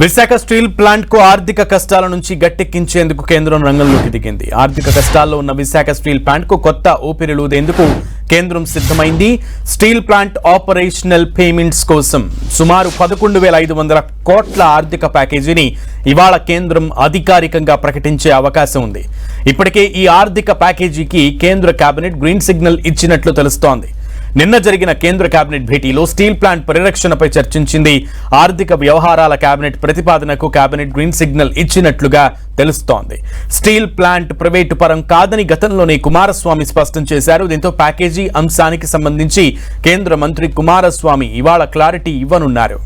Visakha steel ప్లాంట్కు ఆర్థిక కష్టాల నుంచి గట్టెక్కించేందుకు కేంద్రం రంగంలోకి దిగింది. ఆర్థిక కష్టాల్లో ఉన్న విశాఖ స్టీల్ ప్లాంట్కు కొత్త ఊపిరిలూదేందుకు కేంద్రం సిద్ధమైంది. స్టీల్ ప్లాంట్ ఆపరేషనల్ పేమెంట్స్ కోసం సుమారు పదకొండు వేల ఐదు వందల కోట్ల ఆర్థిక ప్యాకేజీని ఇవాళ కేంద్రం అధికారికంగా ప్రకటించే అవకాశం ఉంది. ఇప్పటికే ఈ ఆర్థిక ప్యాకేజీకి కేంద్ర కేబినెట్ గ్రీన్ సిగ్నల్ ఇచ్చినట్లు తెలుస్తోంది. నిన్న జరిగిన కేంద్ర కేబినెట్ భేటీలో స్టీల్ ప్లాంట్ పరిరక్షణపై చర్చించింది. ఆర్థిక వ్యవహారాల కేబినెట్ ప్రతిపాదనకు కేబినెట్ గ్రీన్ సిగ్నల్ ఇచ్చినట్లుగా తెలుస్తోంది. స్టీల్ ప్లాంట్ ప్రైవేటు పరం కాదని గతంలోనే కుమారస్వామి స్పష్టం చేశారు. దీంతో ప్యాకేజీ అంశానికి సంబంధించి కేంద్ర మంత్రి కుమారస్వామి ఇవాళ క్లారిటీ ఇవ్వనున్నారు.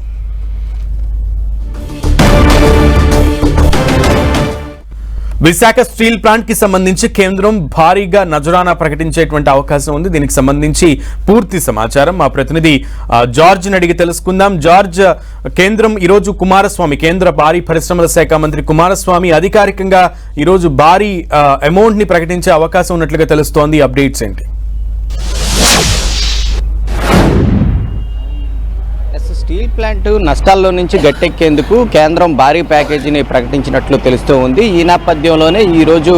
విశాఖ స్టీల్ ప్లాంట్కి సంబంధించి కేంద్రం భారీగా నజరానా ప్రకటించేటువంటి అవకాశం ఉంది. దీనికి సంబంధించి పూర్తి సమాచారం మా ప్రతినిధి జార్జ్ని జార్జ్ అడిగి తెలుసుకుందాం. జార్జ్ కేంద్రం ఈరోజు కుమారస్వామి కేంద్ర భారీ పరిశ్రమల శాఖ మంత్రి కుమారస్వామి అధికారికంగా ఈరోజు భారీ అమౌంట్ని ప్రకటించే అవకాశం ఉన్నట్లుగా తెలుస్తోంది. అప్డేట్స్ ఏంటి? స్టీల్ ప్లాంట్ నష్టాల్లో నుంచి గట్టెక్కేందుకు కేంద్రం భారీ ప్యాకేజీని ప్రకటించినట్లు తెలుస్తూ ఉంది. ఈ నేపథ్యంలోనే ఈరోజు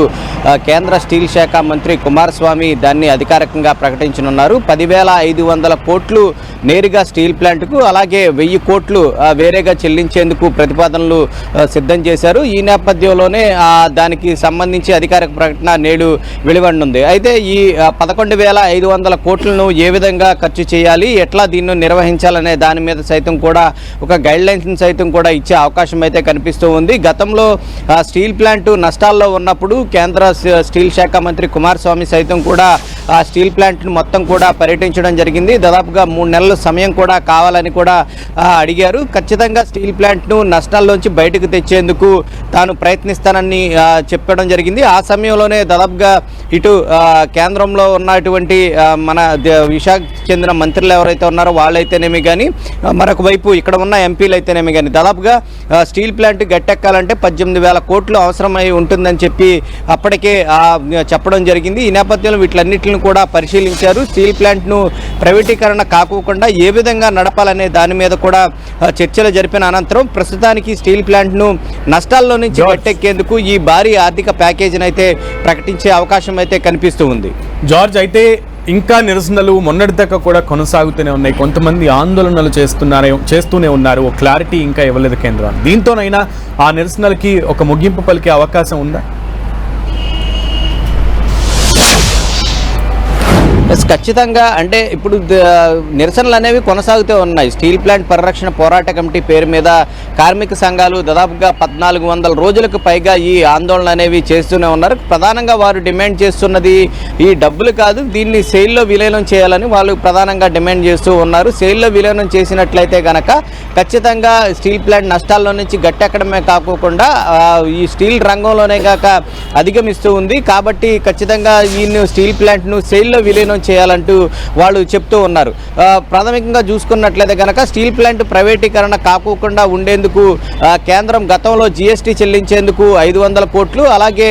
కేంద్ర స్టీల్ శాఖ మంత్రి కుమారస్వామి దాన్ని అధికారికంగా ప్రకటించనున్నారు. పదివేల ఐదు వందల కోట్లు నేరుగా స్టీల్ ప్లాంట్కు అలాగే వెయ్యి కోట్లు వేరేగా చెల్లించేందుకు ప్రతిపాదనలు సిద్ధం చేశారు. ఈ నేపథ్యంలోనే దానికి సంబంధించి అధికారిక ప్రకటన నేడు వెలువడనుంది. అయితే ఈ పదకొండు వేల ఐదు వందల కోట్లను ఏ విధంగా ఖర్చు చేయాలి ఎట్లా దీన్ని నిర్వహించాలనే దాని మీద సైతం కూడా ఒక గైడ్ లైన్స్ సైతం కూడా ఇచ్చే అవకాశం అయితే కనిపిస్తూ ఉంది. గతంలో ఆ, స్టీల్ ప్లాంట్ నష్టాల్లో ఉన్నప్పుడు కేంద్ర స్టీల్ శాఖ మంత్రి కుమారస్వామి సైతం కూడా ఆ స్టీల్ ప్లాంట్ను మొత్తం కూడా పర్యటించడం జరిగింది. దాదాపుగా మూడు నెలల సమయం కూడా కావాలని కూడా అడిగారు. ఖచ్చితంగా స్టీల్ ప్లాంట్ను నష్టాల్లోంచి బయటకు తెచ్చేందుకు తాను ప్రయత్నిస్తానని చెప్పడం జరిగింది. ఆ సమయంలోనే దాదాపుగా ఇటు కేంద్రంలో ఉన్నటువంటి మన విశాఖ చెందిన మంత్రులు ఎవరైతే ఉన్నారో వాళ్ళైతేనేమి కానీ మరొక వైపు ఇక్కడ ఉన్న ఎంపీలు అయితేనేమి కానీ దాదాపుగా స్టీల్ ప్లాంట్ గట్టెక్కాలంటే పద్దెనిమిది వేల కోట్లు అవసరమై ఉంటుందని చెప్పి అప్పటికే చెప్పడం జరిగింది. ఈ నేపథ్యంలో వీటిలన్నింటిని కూడా పరిశీలించారు. స్టీల్ ప్లాంట్ను ప్రైవేటీకరణ కాకోకుండా ఏ విధంగా నడపాలనే దాని మీద కూడా చర్చలు జరిపిన అనంతరం ప్రస్తుతానికి స్టీల్ ప్లాంట్ను నష్టాల్లో నుంచి. గట్టెక్కేందుకు ఈ భారీ ఆర్థిక ప్యాకేజీని అయితే ప్రకటించే అవకాశం అయితే కనిపిస్తూ ఉంది. జార్జ్ అయితే ఇంకా నిరసనలు మొన్నటిదాకా కూడా కొనసాగుతూనే ఉన్నాయి. కొంతమంది ఆందోళనలు చేస్తున్నారే చేస్తూనే ఉన్నారు. ఓ క్లారిటీ ఇంకా ఇవ్వలేదు కేంద్రం దీంతోనైనా ఆ నిరసనలకి ఒక ముగింపు పలికే అవకాశం ఉందా? ఎస్ ఖచ్చితంగా. అంటే ఇప్పుడు నిరసనలు అనేవి కొనసాగుతూ ఉన్నాయి. స్టీల్ ప్లాంట్ పరిరక్షణ పోరాట కమిటీ పేరు మీద కార్మిక సంఘాలు దాదాపుగా పద్నాలుగు వందల రోజులకు పైగా ఈ ఆందోళన అనేవి చేస్తూనే ఉన్నారు. ప్రధానంగా వారు డిమాండ్ చేస్తున్నది ఈ డబ్బులు కాదు దీన్ని సేల్లో విలీనం చేయాలని వాళ్ళు ప్రధానంగా డిమాండ్ చేస్తూ ఉన్నారు. సేల్లో విలీనం చేసినట్లయితే కనుక ఖచ్చితంగా స్టీల్ ప్లాంట్ నష్టాల్లో నుంచి గట్టెక్కడమే కాకోకుండా ఈ స్టీల్ రంగంలోనే కాక అధిగమిస్తూ ఉంది. కాబట్టి ఖచ్చితంగా ఈ స్టీల్ ప్లాంట్ను సేల్లో విలీనం చేయాలంటూ వాళ్ళు చెప్తూ ఉన్నారు. ప్రాథమికంగా చూసుకున్నట్లయితే కనుక స్టీల్ ప్లాంట్ ప్రైవేటీకరణ కాకోకుండా ఉండేందుకు కేంద్రం గతంలో జిఎస్టీ చెల్లించేందుకు ఐదు వందల కోట్లు అలాగే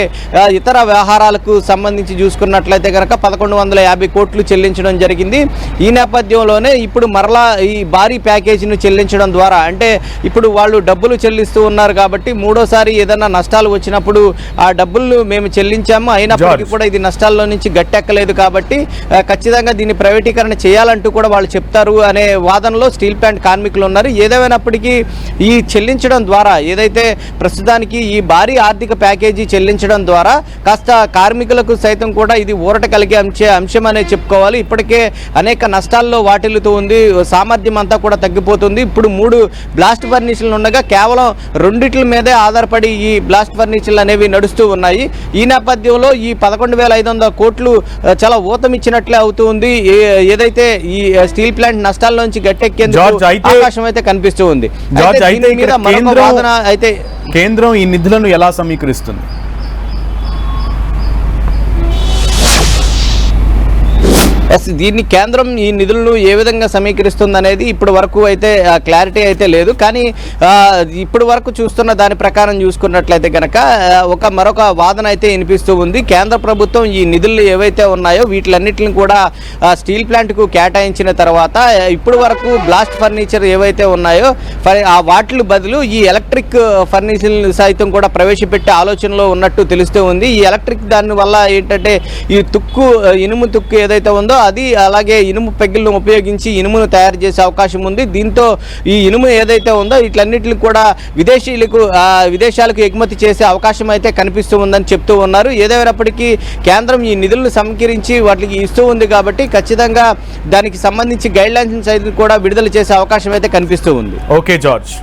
ఇతర వ్యవహారాలకు సంబంధించి చూసుకున్నట్లయితే కనుక పదకొండు వందల యాభై కోట్లు చెల్లించడం జరిగింది. ఈ నేపథ్యంలోనే ఇప్పుడు మరలా ఈ భారీ ప్యాకేజీని చెల్లించడం ద్వారా అంటే ఇప్పుడు వాళ్ళు డబ్బులు చెల్లిస్తూ ఉన్నారు కాబట్టి మూడోసారి ఏదైనా నష్టాలు వచ్చినప్పుడు ఆ డబ్బులు మేము చెల్లించాము. అయినప్పటికీ. కూడా ఇది నష్టాల్లో నుంచి గట్టెక్కలేదు కాబట్టి ఖచ్చితంగా దీన్ని ప్రైవేటీకరణ చేయాలంటూ కూడా వాళ్ళు చెప్తారు అనే వాదనలో స్టీల్ ప్లాంట్ కార్మికులు ఉన్నారు. ఏదేమైనప్పటికీ ఈ చెల్లించడం ద్వారా ఏదైతే ప్రస్తుతానికి ఈ భారీ ఆర్థిక ప్యాకేజీ చెల్లించడం ద్వారా కాస్త కార్మికులకు సైతం కూడా ఇది ఊరట కలిగే అంశే అంశం అనే చెప్పుకోవాలి. ఇప్పటికే అనేక నష్టాల్లో వాటిల్లుతూ ఉంది. సామర్థ్యం అంతా కూడా తగ్గిపోతుంది. ఇప్పుడు మూడు బ్లాస్ట్ ఫర్నిచర్లు ఉండగా కేవలం రెండిట్ల మీదే ఆధారపడి ఈ బ్లాస్ట్ ఫర్నిచర్లు అనేవి నడుస్తూ ఉన్నాయి. ఈ నేపథ్యంలో ఈ పదకొండు వేల ఐదు వందల కోట్లు చాలా ఊతమిచ్చినట్లు అవుతుంది ఏ- ఏదైతే ఈ స్టీల్ ప్లాంట్ నష్టాల నుంచి గట్టెక్కేందుకు అవకాశం అయితే కనిపిస్తూ ఉంది. అయితే కేంద్రం ఈ నిధులను ఎలా సమీకరిస్తుంది? ఎస్ దీన్ని కేంద్రం ఈ నిధులను ఏ విధంగా సమీకరిస్తుంది అనేది ఇప్పటి వరకు అయితే క్లారిటీ అయితే లేదు. కానీ ఇప్పటి వరకు చూస్తున్న దాని ప్రకారం చూసుకున్నట్లయితే కనుక ఒక మరొక వాదన అయితే వినిపిస్తూ ఉంది. కేంద్ర ప్రభుత్వం ఈ నిధులు ఏవైతే ఉన్నాయో వీటిలన్నిటిని కూడా స్టీల్ ప్లాంట్కు కేటాయించిన తర్వాత ఇప్పటి వరకు బ్లాస్ట్ ఫర్నిచర్ ఏవైతే ఉన్నాయో ఫర్- ఆ వాటిల బదులు ఈ ఎలక్ట్రిక్ ఫర్నిచర్ సైతం కూడా ప్రవేశపెట్టే ఆలోచనలో ఉన్నట్టు తెలుస్తూ ఉంది. ఈ ఎలక్ట్రిక్ దాని వల్ల ఏంటంటే ఈ తుక్కు ఇనుము తుక్కు ఏదైతే ఉందో అది అలాగే ఇనుము పెగ్గులను ఉపయోగించి ఇనుమును తయారు చేసే అవకాశం ఉంది. దీంతో ఈ ఇనుము ఏదైతే ఉందో వీటన్నిటిని కూడా విదేశీయులకు విదేశాలకు ఎగుమతి చేసే అవకాశం అయితే కనిపిస్తూ ఉందని చెప్తూ ఉన్నారు. ఏదేమైనప్పటికీ కేంద్రం ఈ నిధులను సమకరించి వాటికి ఇస్తూ ఉంది కాబట్టి ఖచ్చితంగా దానికి సంబంధించి గైడ్ లైన్స్ కూడా విడుదల చేసే అవకాశం అయితే కనిపిస్తూ ఉంది. Okay George.